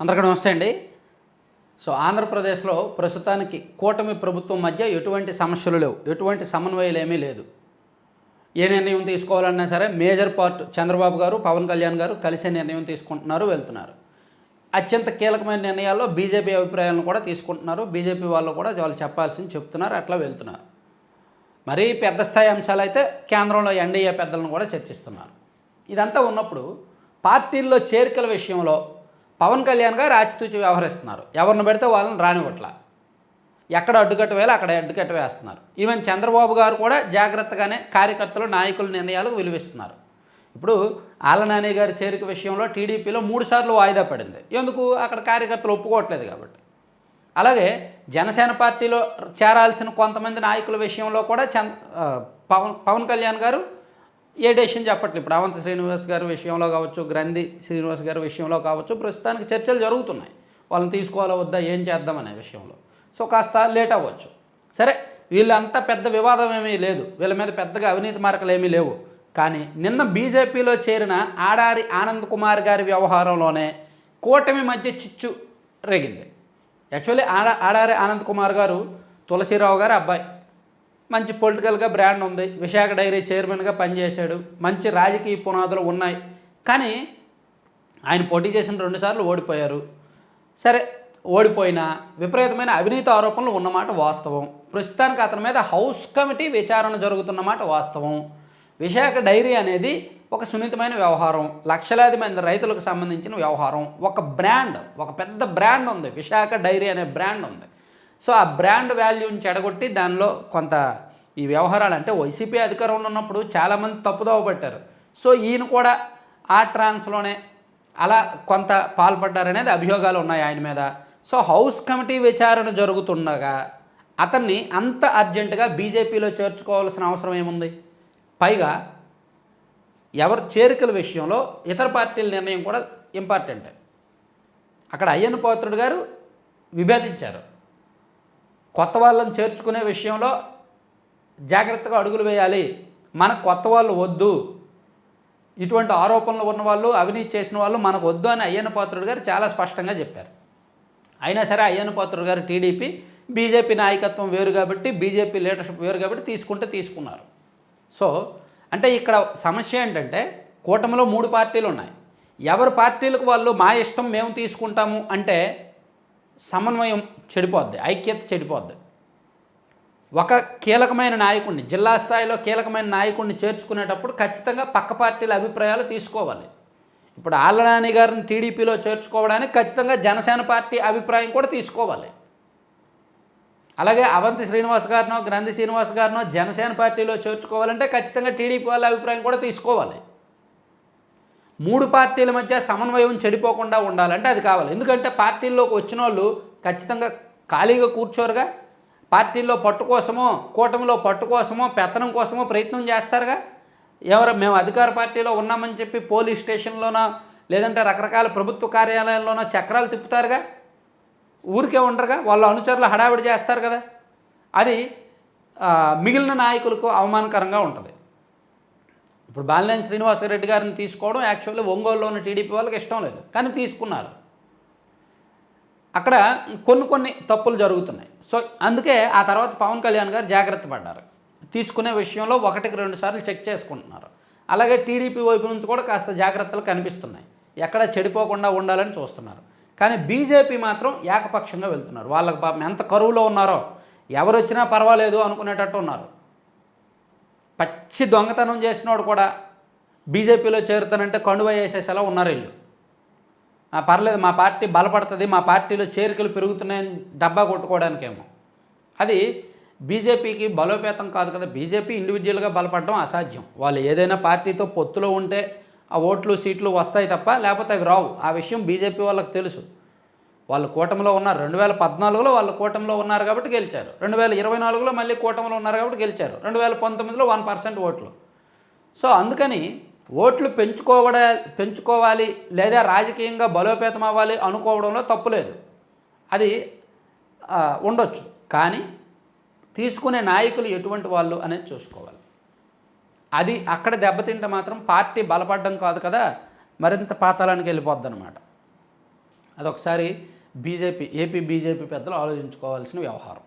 అందరికీ నమస్తే అండి. సో ఆంధ్రప్రదేశ్లో ప్రస్తుతానికి కూటమి ప్రభుత్వం మధ్య ఎటువంటి సమస్యలు లేవు. ఎటువంటి సమన్వయాలు ఏమీ లేదు. ఏ నిర్ణయం తీసుకోవాలన్నా సరే మేజర్ పార్ట్ చంద్రబాబు గారు పవన్ కళ్యాణ్ గారు కలిసే నిర్ణయం తీసుకుంటున్నారు వెళ్తున్నారు. అత్యంత కీలకమైన నిర్ణయాల్లో బీజేపీ అభిప్రాయాలను కూడా తీసుకుంటున్నారు. బీజేపీ వాళ్ళు కూడా వాళ్ళు చెప్పాల్సింది చెప్తున్నారు అట్లా వెళ్తున్నారు. మరీ పెద్ద స్థాయి అంశాలు అయితే కేంద్రంలో ఎన్డీఏ పెద్దలను కూడా చర్చిస్తున్నారు. ఇదంతా ఉన్నప్పుడు పార్టీల్లో చేరికల విషయంలో పవన్ కళ్యాణ్ గారు ఆచితూచి వ్యవహరిస్తున్నారు. ఎవరిని పెడితే వాళ్ళని రానివ్వట్ల. ఎక్కడ అడ్డుకట్ట వేయాలో అక్కడ అడ్డుకట్ట వేస్తున్నారు ఈవెన్ చంద్రబాబు గారు కూడా జాగ్రత్తగానే కార్యకర్తలు నాయకుల నిర్ణయాలకు విలువిస్తున్నారు. ఇప్పుడు ఆలనాని గారి చేరిక విషయంలో టీడీపీలో మూడు సార్లు వాయిదా పడింది. ఎందుకు? అక్కడ కార్యకర్తలు ఒప్పుకోవట్లేదు కాబట్టి. అలాగే జనసేన పార్టీలో చేరాల్సిన కొంతమంది నాయకుల విషయంలో కూడా చంద్ పవన్ పవన్ కళ్యాణ్ గారు ఏ డెసిషన్ చెప్పట్లేదు. ఇప్పుడు అవంత శ్రీనివాస్ గారి విషయంలో కావచ్చు గ్రంథి శ్రీనివాస్ గారి విషయంలో కావచ్చు ప్రస్తుతానికి చర్చలు జరుగుతున్నాయి. వాళ్ళని తీసుకోవాలా వద్దా ఏం చేద్దామనే విషయంలో. సో కాస్త లేట్ అవ్వచ్చు. సరే వీళ్ళంతా పెద్ద వివాదం ఏమీ లేదు. వీళ్ళ మీద పెద్దగా అవినీతి మార్కలు ఏమీ లేవు. కానీ నిన్న బీజేపీలో చేరిన ఆడారి ఆనంద్ కుమార్ గారి వ్యవహారంలోనే కూటమి మధ్య చిచ్చు రేగింది. యాక్చువల్లీ ఆడ ఆడారి ఆనంద్ కుమార్ గారు తులసిరావు గారు అబ్బాయి. మంచి పొలిటికల్గా బ్రాండ్ ఉంది. విశాఖ డైరీ చైర్మన్గా పనిచేశాడు. మంచి రాజకీయ పునాదులు ఉన్నాయి. కానీ ఆయన పోటీ చేసిన రెండుసార్లు ఓడిపోయారు. సరే ఓడిపోయినా విపరీతమైన అవినీతి ఆరోపణలు ఉన్నమాట వాస్తవం. ప్రస్తుతానికి అతని మీద హౌస్ కమిటీ విచారణ జరుగుతున్నమాట వాస్తవం. విశాఖ డైరీ అనేది ఒక సున్నితమైన వ్యవహారం. లక్షలాది మంది రైతులకు సంబంధించిన వ్యవహారం. ఒక బ్రాండ్ ఒక పెద్ద బ్రాండ్ ఉంది. విశాఖ డైరీ అనే బ్రాండ్ ఉంది. సో ఆ బ్రాండ్ వాల్యూని చెడగొట్టి దానిలో కొంత ఈ వ్యవహారాలు అంటే వైసీపీ అధికారంలో ఉన్నప్పుడు చాలామంది తప్పుదోవ పట్టారు. సో ఈయన కూడా ఆ ట్రాన్స్లోనే అలా కొంత పాల్పడ్డారనేది అభియోగాలు ఉన్నాయి ఆయన మీద. సో హౌస్ కమిటీ విచారణ జరుగుతుండగా అతన్ని అంత అర్జెంటుగా బీజేపీలో చేర్చుకోవాల్సిన అవసరం ఏముంది? పైగా ఎవరు చేరికల విషయంలో ఇతర పార్టీల నిర్ణయం కూడా ఇంపార్టెంట్ అక్కడ అయ్యన్న పాత్రుడు గారు విభేదించారు. కొత్త వాళ్ళని చేర్చుకునే విషయంలో జాగ్రత్తగా అడుగులు వేయాలి. మనకు కొత్త వాళ్ళు వద్దు. ఇటువంటి ఆరోపణలు ఉన్న వాళ్ళు అవినీతి చేసిన వాళ్ళు మనకు వద్దు అని అయ్యన్న పాత్రుడు గారు చాలా స్పష్టంగా చెప్పారు. అయినా సరే అయ్యన్న పాత్రుడు గారు టీడీపీ బీజేపీ నాయకత్వం వేరు కాబట్టి బీజేపీ లీడర్షిప్ వేరు కాబట్టి తీసుకుంటే తీసుకున్నారు. సో అంటే ఇక్కడ సమస్య ఏంటంటే కూటమిలో మూడు పార్టీలు ఉన్నాయి. ఎవరి పార్టీలకు వాళ్ళు మా ఇష్టం మేము తీసుకుంటాము అంటే సమన్వయం చెడిపోద్ది ఐక్యత చెడిపోద్ది. ఒక కీలకమైన నాయకుడిని జిల్లా స్థాయిలో కీలకమైన నాయకుడిని చేర్చుకునేటప్పుడు ఖచ్చితంగా పక్క పార్టీల అభిప్రాయాలు తీసుకోవాలి. ఇప్పుడు ఆళ్ళనాని గారిని టీడీపీలో చేర్చుకోవడానికి ఖచ్చితంగా జనసేన పార్టీ అభిప్రాయం కూడా తీసుకోవాలి. అలాగే అవంతి శ్రీనివాస్ గారినో గ్రంథి శ్రీనివాస్ గారినో జనసేన పార్టీలో చేర్చుకోవాలంటే ఖచ్చితంగా టీడీపీ వాళ్ళ అభిప్రాయం కూడా తీసుకోవాలి. మూడు పార్టీల మధ్య సమన్వయం చెడిపోకుండా ఉండాలంటే అది కావాలి. ఎందుకంటే పార్టీల్లోకి వచ్చిన వాళ్ళు ఖచ్చితంగా ఖాళీగా కూర్చోరుగా. పార్టీల్లో పట్టు కోసమో కూటమిలో పట్టు కోసమో పెత్తనం కోసమో ప్రయత్నం చేస్తారుగా. ఎవరు మేము అధికార పార్టీలో ఉన్నామని చెప్పి పోలీస్ స్టేషన్లోనో లేదంటే రకరకాల ప్రభుత్వ కార్యాలయాల్లోనో చక్రాలు తిప్పుతారుగా. ఊరికే ఉండరుగా వాళ్ళ అనుచరులు హడావిడి చేస్తారు కదా. అది మిగిలిన నాయకులకు అవమానకరంగా ఉంటుంది. ఇప్పుడు బాలినేని శ్రీనివాసరెడ్డి గారిని తీసుకోవడం యాక్చువల్లీ ఒంగోలులో ఉన్న టీడీపీ వాళ్ళకి ఇష్టం లేదు. కానీ తీసుకున్నారు. అక్కడ కొన్ని కొన్ని తప్పులు జరుగుతున్నాయి. సో అందుకే ఆ తర్వాత పవన్ కళ్యాణ్ గారు జాగ్రత్త పడ్డారు. తీసుకునే విషయంలో ఒకటికి రెండు సార్లు చెక్ చేసుకుంటున్నారు. అలాగే టీడీపీ వైపు నుంచి కూడా కాస్త జాగ్రత్తలు కనిపిస్తున్నాయి. ఎక్కడ చెడిపోకుండా ఉండాలని చూస్తున్నారు. కానీ బీజేపీ మాత్రం ఏకపక్షంగా వెళ్తున్నారు. వాళ్ళకి పాపం ఎంత కరువులో ఉన్నారో ఎవరు వచ్చినా పర్వాలేదు అనుకునేటట్టు ఉన్నారు. పచ్చి దొంగతనం చేసినోడు కూడా బీజేపీలో చేరుతానంటే కండువ వేసేసేలా ఉన్నారు వీళ్ళు. పర్లేదు మా పార్టీ బలపడుతుంది మా పార్టీలో చేరికలు పెరుగుతున్నాయని డబ్బా కొట్టుకోవడానికేమో. అది బీజేపీకి బలోపేతం కాదు కదా బీజేపీ ఇండివిజువల్గా బలపడడం అసాధ్యం. వాళ్ళు ఏదైనా పార్టీతో పొత్తులో ఉంటే ఆ ఓట్లు సీట్లు వస్తాయి తప్ప లేకపోతే అవి రావు. ఆ విషయం బీజేపీ వాళ్ళకి తెలుసు. వాళ్ళు కూటమిలో ఉన్నారు. రెండు వేల పద్నాలుగులో వాళ్ళు కూటమిలో ఉన్నారు కాబట్టి గెలిచారు. రెండు వేల ఇరవై నాలుగులో మళ్ళీ కూటమిలో ఉన్నారు కాబట్టి గెలిచారు. రెండు వేల పంతొమ్మిదిలో వన్ పర్సెంట్ ఓట్లు. సో అందుకని ఓట్లు పెంచుకోవడ పెంచుకోవాలి లేదా రాజకీయంగా బలోపేతం అవ్వాలి అనుకోవడంలో తప్పులేదు అది ఉండొచ్చు. కానీ తీసుకునే నాయకులు ఎటువంటి వాళ్ళు అనేది చూసుకోవాలి. అది అక్కడ దెబ్బతింటే మాత్రం పార్టీ బలపడడం కాదు కదా. మరింత పాతాళానికి వెళ్ళిపోద్ది అనమాట అదొకసారి బీజేపీ ఏపీ బీజేపీ పెద్దలు ఆలోచించుకోవాల్సిన వ్యవహారం.